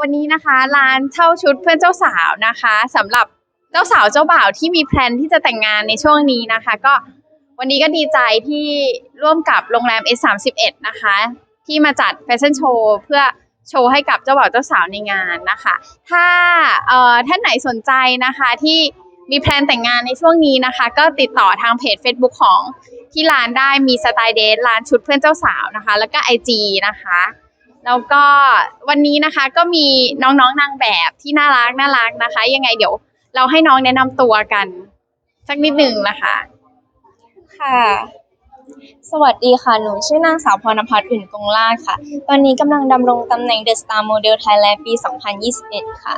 วันนี้นะคะ ร้านเช่าชุดเพื่อนเจ้าสาวนะคะสำหรับเจ้าสาวเจ้าบ่าวที่มีแพลนที่จะแต่งงานในช่วงนี้นะคะ ก็วันนี้ก็ดีใจที่ร่วมกับโรงแรม S31 นะคะ ที่มาจัดแฟชั่นโชว์เพื่อโชว์ให้กับเจ้าบ่าวเจ้าสาวในงานนะคะ ถ้าเอ่อท่านไหนสนใจนะคะที่มีแพลนแต่งงานในช่วงนี้นะคะ ก็ติดต่อทางเพจ Facebook ของที่ร้านได้มีสไตล์เดทร้านชุดเพื่อนเจ้าสาวนะคะ แล้วก็ IG นะคะ แล้วก็วันนี้นะคะก็มีน้องๆนางแบบที่น่ารักน่ารักนะคะ ยังไงเดี๋ยวเราให้น้องแนะนำตัวกัน สักนิดหนึ่งนะคะ ค่ะ สวัสดีค่ะ หนูชื่อนางสาวพรณพัฒน์อื่นกงลาดค่ะ ตอนนี้กำลังดำรงตำแหน่ง The Star Model Thailand ปี 2021 ค่ะ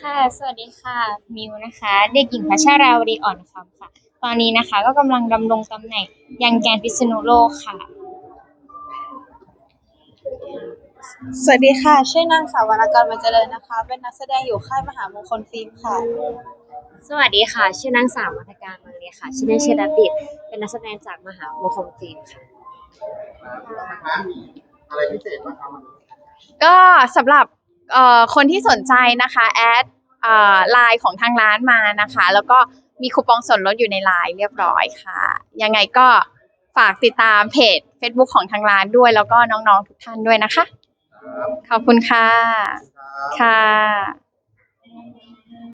ค่ะ สวัสดีค่ะ มิวนะคะ เด็กหญิงพัชราวดีอ่อนคำค่ะ ตอนนี้นะคะก็กำลังดำรงตำแหน่งยังแกนพิษณุโลกค่ะ สวัสดีค่ะ ชื่อนางสาววรรณกรมาเจริญนะคะ เป็นนักแสดงอยู่ค่ายมหามงคลฟิล์มค่ะ สวัสดีค่ะ ชื่อนางสาวมัธการมังเลียค่ะ ชื่อเล่นชื่อดัตติดเป็นนักแสดงจากมหามงคลฟิล์มค่ะ อะไรพิเศษบ้างครับวันนี้ก็สำหรับเอ่อคนที่สนใจนะคะแอดไลน์ของทางร้านมานะคะ แล้วก็มีคูปองส่วนลดอยู่ในไลน์เรียบร้อยค่ะ ยังไงก็ฝากติดตามเพจ Facebook ของทางร้านด้วย แล้วก็น้องๆทุกท่านด้วยนะคะ ขอบคุณค่ะครับค่ะ